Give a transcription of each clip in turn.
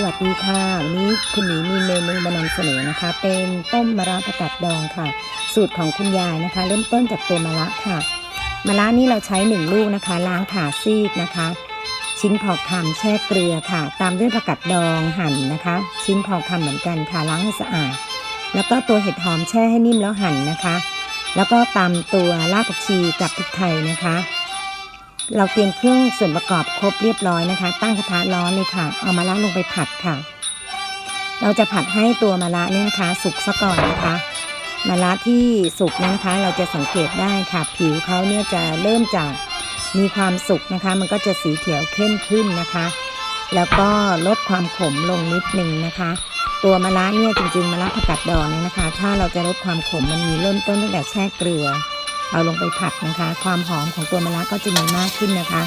สวัสดีค่ะ วันนี้คุณหมีมีเมนูมานำเสนอนะคะ เป็นต้มมะระประกัดดองค่ะ สูตรของคุณยายนะคะ เริ่มต้นจากตัวมะระค่ะ มะระนี่เราใช้หนึ่งลูกนะคะ ล้างผ่าซีกนะคะ ชิ้นพอคำแช่เกลือค่ะ ตามด้วยผักกัดดองหั่นนะคะ ชิ้นพอคำเหมือนกันค่ะล้างให้สะอาด แล้วก็ตัวเห็ดหอมแช่ให้นิ่มแล้วหั่นนะคะ แล้วก็ตามตัวรากผักชีกับพริกไทยนะคะ เราเตรียมเครื่องส่วนประกอบครบเรียบร้อยนะคะ ตั้งกระทะร้อนเลยค่ะ เอามะระลงไปผัดค่ะ เราจะผัดให้ตัวมะระนี่นะคะ สุกซะก่อนนะคะมะระที่สุกเนี่ยนะคะ เราจะสังเกตได้ค่ะ ผิวเขาเนี่ยจะเริ่มจากมีความสุกนะคะ มันก็จะสีเขียวเข้มขึ้นนะคะ แล้วก็ลดความขมลงนิดนึงนะคะ ตัวมะระเนี่ยจริงๆมะระผักกาดดองเนี่ยนะคะ ถ้าเราจะลดความขมมันมีเริ่มต้นตั้งแต่แช่เกลือ เอาลงไปผัดนะคะ ความหอมของตัวมะระก็จะมีมากขึ้นนะคะ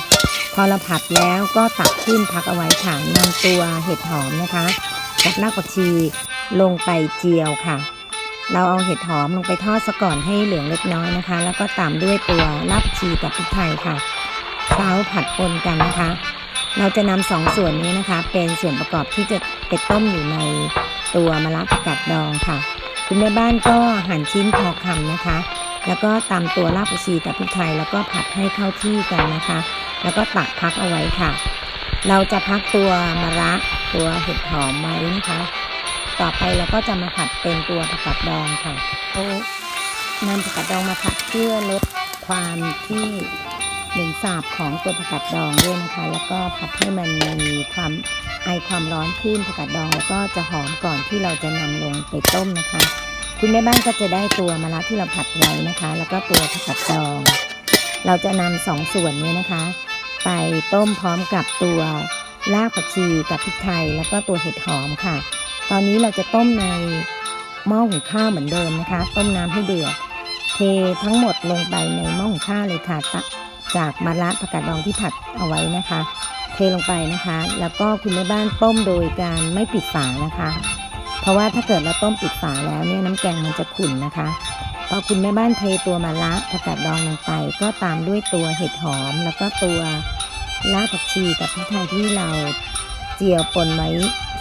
พอเราผัดแล้วก็ตักขึ้นพักเอาไว้ค่ะนำตัวเห็ดหอมนะคะกับรากผักชีลงไปเจียวค่ะ เราเอาเห็ดหอมลงไปทอดซะก่อนให้เหลืองเล็กน้อยนะคะ แล้วก็ตามด้วยตัวรากผักชีกับพริกไทยค่ะเคล้าผัดปนกันนะคะ เราจะนำสองส่วนนี้นะคะ เป็นส่วนประกอบที่จะไปต้มอยู่ในตัวมะระผักกาดดองค่ะ คุณแม่บ้านก็หั่นชิ้นพอคำนะคะ แล้วก็ตำตัวรากผักชีกับพริกไทยแล้วก็ผัดให้เข้าที่กันนะคะ แล้วก็ตักพักเอาไว้ค่ะ เราจะพักตัวมะระตัวเห็ดหอมไว้นะคะ ต่อไปเราก็จะมาผัดเป็นตัวผักกาดดองค่ะเอานำผักกาดดองมาผัดเพื่อลดความที่เหม็นสาบของตัวผักกาดดองด้วยนะคะ แล้วก็ผัดให้มันมีความไอความร้อนขึ้นผักกาดดอง แล้วก็จะหอมก่อนที่เราจะนำลงไปต้มนะคะ คุณแม่บ้านก็จะได้ตัวมะระที่เราผัดไว้นะคะ แล้วก็ตัวผักกาดดอง เราจะนำสองส่วนนี้นะคะ ไปต้มพร้อมกับตัวรากผักชีกับพริกไทย แล้วก็ตัวเห็ดหอมค่ะ ตอนนี้เราจะต้มในหม้อหุงข้าวเหมือนเดิมนะคะ ต้มน้ำให้เดือดเททั้งหมดลงไปในหม้อหุงข้าวเลยค่ะจากมะระผักกาดดองที่ผัดเอาไว้นะคะ เทลงไปนะคะ แล้วก็คุณแม่บ้านต้มโดยการไม่ปิดฝานะคะ เพราะว่าถ้าเกิดเราต้มปิดฝาแล้วเนี่ยน้ำแกงมันจะขุ่นนะคะพอคุณแม่บ้านเทตัวมะระผักกาดดองลงไป ก็ตามด้วยตัวเห็ดหอม แล้วก็ตัวรากผักชีกับพริกไทยที่เราเจียวปนไว้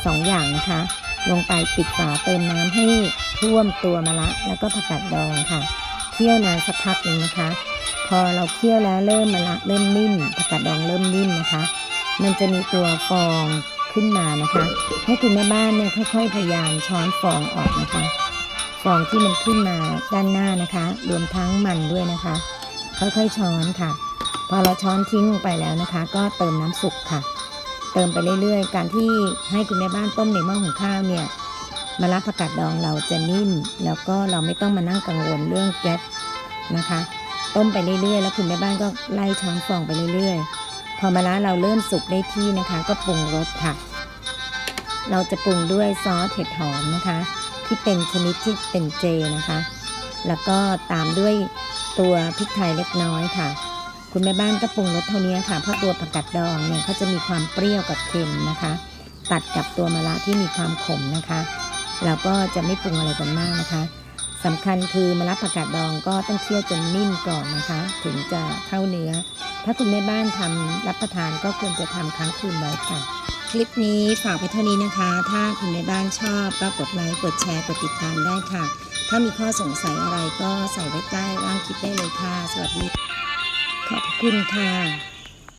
สองอย่างนะคะ ลงไปปิดฝาเติมน้ำให้ท่วมตัวมะระแล้วก็ผักกาดดองค่ะเคี่ยวนานสักพักหนึ่งนะคะ พอเราเคี่ยวแล้วเริ่มมะระเริ่มนิ่มผักกาดดองเริ่มนิ่มนะคะ มันจะมีตัวฟอง ขึ้นมานะคะ ให้คุณแม่บ้านเนี่ยค่อย ๆ พยายามช้อนฟองออกนะคะ ฟองที่มันขึ้นมาด้านหน้านะคะ รวมทั้งมันด้วยนะคะ ค่อยๆช้อนค่ะ พอเราช้อนทิ้งลงไปแล้วนะคะ ก็เติมน้ำสุกค่ะ เติมไปเรื่อยๆ การที่ให้คุณแม่บ้านต้มในหม้อหุงข้าวเนี่ยมะระผักกาดดองเราจะนิ่ม แล้วก็เราไม่ต้องมานั่งกังวลเรื่องแก๊สนะคะ ต้มไปเรื่อยๆ แล้วคุณแม่บ้านก็ไล่ช้อนฟองไปเรื่อยๆ พอมะระเราเริ่มสุกได้ที่นะคะ ก็ปรุงรสค่ะ เราจะปรุงด้วยซอสเห็ดหอมนะคะ ที่เป็นชนิดที่เป็นเจนะคะ แล้วก็ตามด้วยตัวพริกไทยเล็กน้อยค่ะ คุณแม่บ้านก็ปรุงรสเท่านี้ค่ะ เพราะตัวผักกาดดองเนี่ยเขาจะมีความเปรี้ยวกับเค็มนะคะ ตัดกับตัวมะระที่มีความขมนะคะ เราก็จะไม่ปรุงอะไรกันมากนะคะสำคัญคือมะระผักกาดดองก็ต้องเคี่ยวจนนิ่มก่อนนะคะ ถึงจะเข้าเนื้อ ถ้าคุณแม่บ้านทำรับประทานก็ควรจะทำค้างคืนไว้ค่ะ คลิปนี้ฝากไปเท่านี้นะคะ ถ้าคุณแม่บ้านชอบก็กดไลค์กดแชร์กดติดตามได้ค่ะ ถ้ามีข้อสงสัยอะไรก็ใส่ไว้ใต้ร่างคลิปได้เลยค่ะ สวัสดี ขอบคุณค่ะ